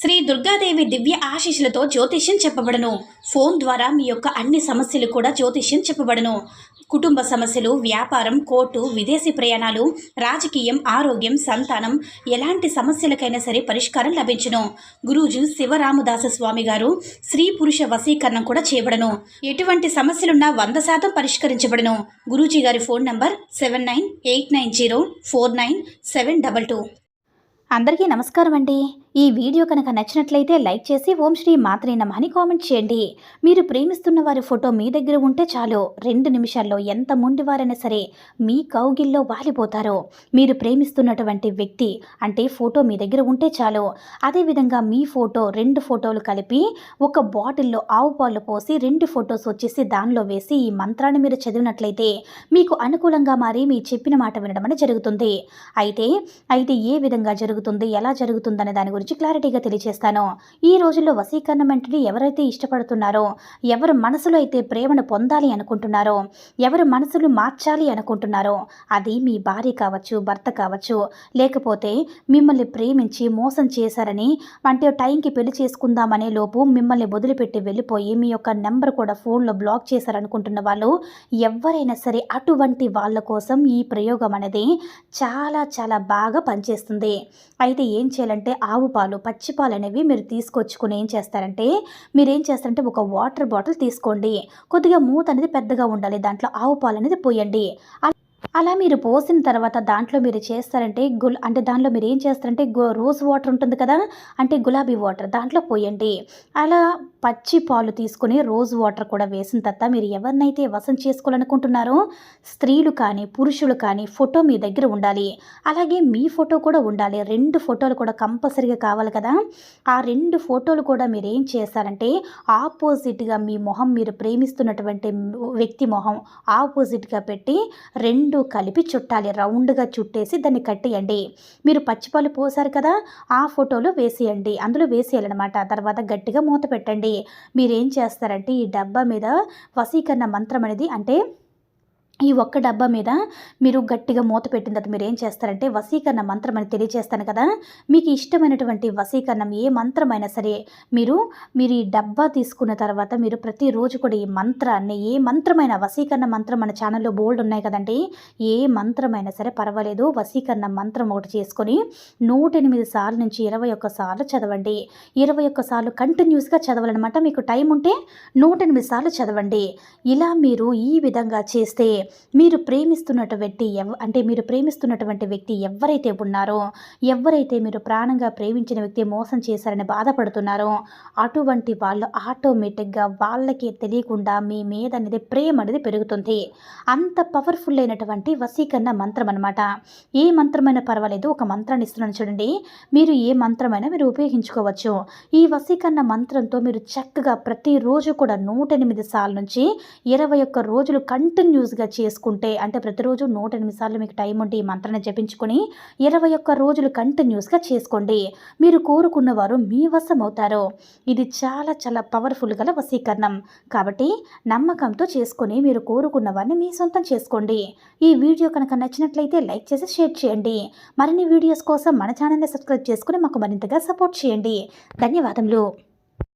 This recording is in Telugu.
శ్రీ దుర్గాదేవి దివ్య ఆశీస్సులతో జ్యోతిష్యం చెప్పబడను. ఫోన్ ద్వారా మీ యొక్క అన్ని సమస్యలు కూడా జ్యోతిష్యం చెప్పబడను. కుటుంబ సమస్యలు వ్యాపారం కోర్టు విదేశీ ప్రయాణాలు రాజకీయం ఆరోగ్యం సంతానం ఎలాంటి సమస్యలకైనా సరే పరిష్కారం లభించును. గురూజు శివరామదాస స్వామి గారు స్త్రీ పురుష వశీకరణం కూడా చేయబడను. ఎటువంటి సమస్యలున్నా వంద శాతం పరిష్కరించబడను. గురూజీ గారి phone number seven nine eight nine zero four nine seven double two. అందరికీ నమస్కారం అండి ఈ వీడియో కనుక నచ్చినట్లయితే లైక్ చేసి ఓం శ్రీ మాత్రే నమని కామెంట్ చేయండి. మీరు ప్రేమిస్తున్న వారి ఫోటో మీ దగ్గర ఉంటే చాలు. రెండు నిమిషాల్లో ఎంత మొండివారైనా సరే మీ కౌగిల్లో వాలిపోతారు. మీరు ప్రేమిస్తున్నటువంటి వ్యక్తి అంటే ఫోటో మీ దగ్గర ఉంటే చాలు. అదేవిధంగా మీ ఫోటో రెండు ఫోటోలు కలిపి ఒక బాటిల్లో ఆవు పాలు పోసి రెండు ఫొటోస్ వచ్చేసి దానిలో వేసి ఈ మంత్రాన్ని మీరు చదివినట్లయితే మీకు అనుకూలంగా మారి మీ చెప్పిన మాట వినడం అనేది జరుగుతుంది. అయితే అయితే ఏ విధంగా జరుగుతుంది? ఎలా జరుగుతుందనే దాని గురించి క్లారిటీగా తెలియజేస్తాను ఈ రోజుల్లో వసీకరణ అంటే ఎవరైతే ఇష్టపడుతున్నారో ఎవరు మనసులో అయితే ప్రేమను పొందాలి అనుకుంటున్నారో ఎవరు మనసులు మార్చాలి అనుకుంటున్నారో అది మీ భార్య కావచ్చు భర్త కావచ్చు లేకపోతే మిమ్మల్ని ప్రేమించి మోసం చేశారని అంటే టైంకి పెళ్ళి చేసుకుందామనే లోపు మిమ్మల్ని వదిలిపెట్టి వెళ్ళిపోయి మీ యొక్క నెంబర్ కూడా ఫోన్లో బ్లాక్ చేశారనుకుంటున్న వాళ్ళు ఎవరైనా సరే అటువంటి వాళ్ళ కోసం ఈ ప్రయోగం అనేది చాలా చాలా బాగా పనిచేస్తుంది. అయితే ఏం చేయాలంటే ఆవు పాలు పచ్చి పాలు అనేవి మీరు తీసుకొచ్చుకుని ఏం చేస్తారంటే మీరు ఏం చేస్తారంటే ఒక వాటర్ బాటిల్ తీసుకోండి. కొద్దిగా మూత అనేది పెద్దగా ఉండాలి దాంట్లో ఆవు పాలు అనేది పోయండి. అలా- మీరు పోసిన తర్వాత దాంట్లో మీరు చేస్తారంటే గుల్ అంటే దాంట్లో మీరు ఏం చేస్తారంటే రోజ్ వాటర్ ఉంటుంది కదా అంటే గులాబీ వాటర్ దాంట్లో పోయండి. అలా పచ్చి పాలు తీసుకొని రోజ్ వాటర్ కూడా వేసిన తర్వాత మీరు ఎవరినైతే వసం చేసుకోవాలనుకుంటున్నారో స్త్రీలు కానీ పురుషులు కానీ ఫోటో మీ దగ్గర ఉండాలి. అలాగే మీ ఫోటో కూడా ఉండాలి. రెండు ఫోటోలు కూడా కంపల్సరీగా కావాలి కదా. ఆ రెండు ఫోటోలు కూడా మీరు ఏం చేస్తారంటే ఆపోజిట్గా మీ మొహం మీరు ప్రేమిస్తున్నటువంటి వ్యక్తి మొహం ఆపోజిట్గా పెట్టి రెండు కలిపి చుట్టాలి. రౌండ్గా చుట్టేసి దాన్ని కట్టేయండి. మీరు పచ్చిపాలు పోసారు కదా ఆ ఫోటోలో వేసేయండి. అందులో వేసేయాలన్నమాట. తర్వాత గట్టిగా మూత పెట్టండి. మీరేం చేస్తారంటే ఈ డబ్బా మీద వసీకరణ మంత్రం అనేది అంటే ఈ ఒక్క డబ్బా మీద మీరు గట్టిగా మూత పెట్టిన తర్వాత మీరు ఏం చేస్తారంటే వసీకరణ మంత్రం అని తెలియజేస్తాను కదా. మీకు ఇష్టమైనటువంటి వసీకరణం ఏ మంత్రమైనా సరే మీరు మీరు ఈ డబ్బా తీసుకున్న తర్వాత మీరు ప్రతిరోజు కూడా ఈ మంత్రాన్ని ఏ మంత్రమైన వసీకరణ మంత్రం మన ఛానల్లో బోల్డ్ ఉన్నాయి కదండి ఏ మంత్రమైనా సరే పర్వాలేదు. వసీకరణ మంత్రం ఒకటి చేసుకొని నూట ఎనిమిది సార్లు నుంచి ఇరవై ఒక్క సార్లు చదవండి. ఇరవై ఒక్క సార్లు కంటిన్యూస్గా చదవాలన్నమాట. మీకు టైం ఉంటే నూట ఎనిమిది సార్లు చదవండి. ఇలా మీరు ఈ విధంగా చేస్తే మీరు ప్రేమిస్తున్నటువంటి ఎవ అంటే మీరు ప్రేమిస్తున్నటువంటి వ్యక్తి ఎవరైతే ఉన్నారో ఎవరైతే మీరు ప్రాణంగా ప్రేమించిన వ్యక్తి మోసం చేశారని బాధపడుతున్నారో అటువంటి వాళ్ళు ఆటోమేటిక్గా వాళ్ళకి తెలియకుండా మీ మీద అనేది ప్రేమ అనేది పెరుగుతుంది. అంత పవర్ఫుల్ అయినటువంటి వశీకరణ మంత్రం అనమాట ఏ మంత్రమైనా పర్వాలేదు ఒక మంత్రాన్ని ఇస్తున్నాను చూడండి. మీరు ఏ మంత్రమైనా మీరు ఉపయోగించుకోవచ్చు. ఈ వశీకరణ మంత్రంతో మీరు చక్కగా ప్రతిరోజు కూడా నూట ఎనిమిది సార్లు నుంచి ఇరవై ఒక్క రోజులు కంటిన్యూస్గా చేసుకుంటే అంటే ప్రతిరోజు నూట ఎనిమిది సార్లు మీకు టైం ఉండి మంత్రణ మంత్రాన్ని జపించుకొని ఇరవై ఒక్క రోజులు కంటిన్యూస్గా చేసుకోండి. మీరు కోరుకున్నవారు మీ వశమవుతారు. ఇది చాలా చాలా పవర్ఫుల్ గల వశీకరణం. కాబట్టి నమ్మకంతో చేసుకొని మీరు కోరుకున్న వారిని మీ సొంతం చేసుకోండి. ఈ వీడియో కనుక నచ్చినట్లయితే లైక్ చేసి షేర్ చేయండి. మరిన్ని వీడియోస్ కోసం మన ఛానల్ని సబ్స్క్రైబ్ చేసుకుని మాకు మరింతగా సపోర్ట్ చేయండి. ధన్యవాదములు.